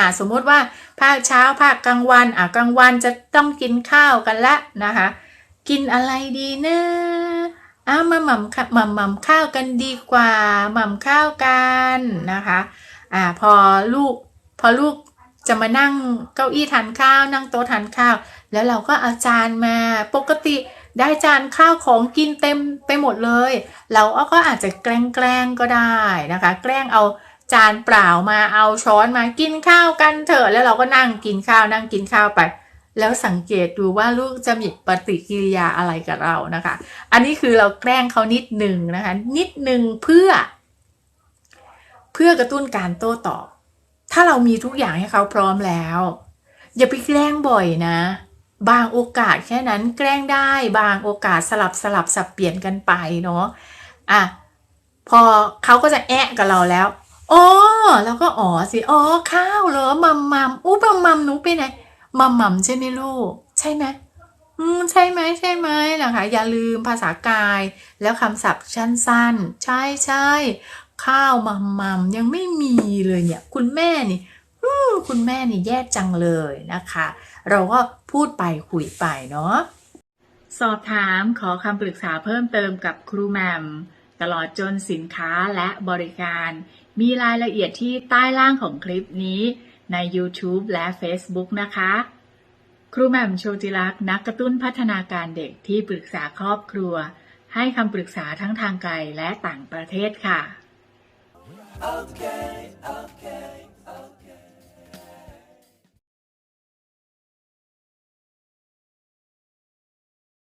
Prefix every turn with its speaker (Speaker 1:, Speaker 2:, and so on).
Speaker 1: อ่าสมมุติว่าภาคเช้าภาคกลางวันอ่ากลางวันจะต้องกินข้าวกันละนะคะ กินอะไรดีนะอ้าวมาหม่ำหม่ำหม่ำข้าวกันดีกว่าหม่ำข้าวกันนะคะอ่าพอลูกพอลูกจะมานั่งเก้าอี้ทานข้าว นั่งโต๊ะทานข้าว แล้วเราก็เอาจานมาปกติได้จานข้าวของกินเต็มไปหมดเลย เราก็อาจจะแกล้งแกล้งก็ได้นะคะ แกล้งเอา จานเปล่ามาเอาช้อนมากินข้าวกันเถอะแล้วเราก็นั่งกินข้าวนั่งกินข้าวไป แล้วสังเกตดูว่าลูกจะมีปฏิกิริยาอะไรกับเรานะคะ อันนี้คือเราแกล้งเขานิดหนึ่งนะคะ นิดหนึ่งเพื่อ เพื่อกระตุ้นการโต้ตอบ ถ้าเรามีทุกอย่างให้เขาพร้อมแล้ว อย่าไปแกล้งบ่อยนะ บางโอกาสแค่นั้นแกล้งได้ บางโอกาสสลับสลับสับเปลี่ยนกันไปเนาะอะพอเขาก็จะแอะกับเราแล้ว อ๋อแล้วก็อ๋อสิอ๋อข้าวเหรอมัมมัมอู้มัมมัมหนูไปไหนมัมมัมใช่ไหมลูก ใช่ไหมอืมใช่ไหมใช่ไหมนะคะ อย่าลืมภาษากาย แล้วคำศัพท์สั้นๆ ใช่ใช่ข้าวมัมมัมยังไม่มีเลยเนี่ย คุณแม่นี่อืมคุณแม่นี่แย่จังเลยนะคะ เราก็พูดไปคุยไปเนาะสอบถามขอคำปรึกษาเพิ่มเติมกับครูแมม ตลอดจนสินค้าและบริการ มีรายละเอียดที่ใต้ล่างของคลิปนี้ใน YouTube และ Facebook นะคะ ครูแหม่มโชติลักษณ์นักกระตุ้นพัฒนาการเด็กที่ปรึกษาครอบครัว ให้คำปรึกษาทั้งทางไกลและต่างประเทศค่ะ
Speaker 2: Okay, okay.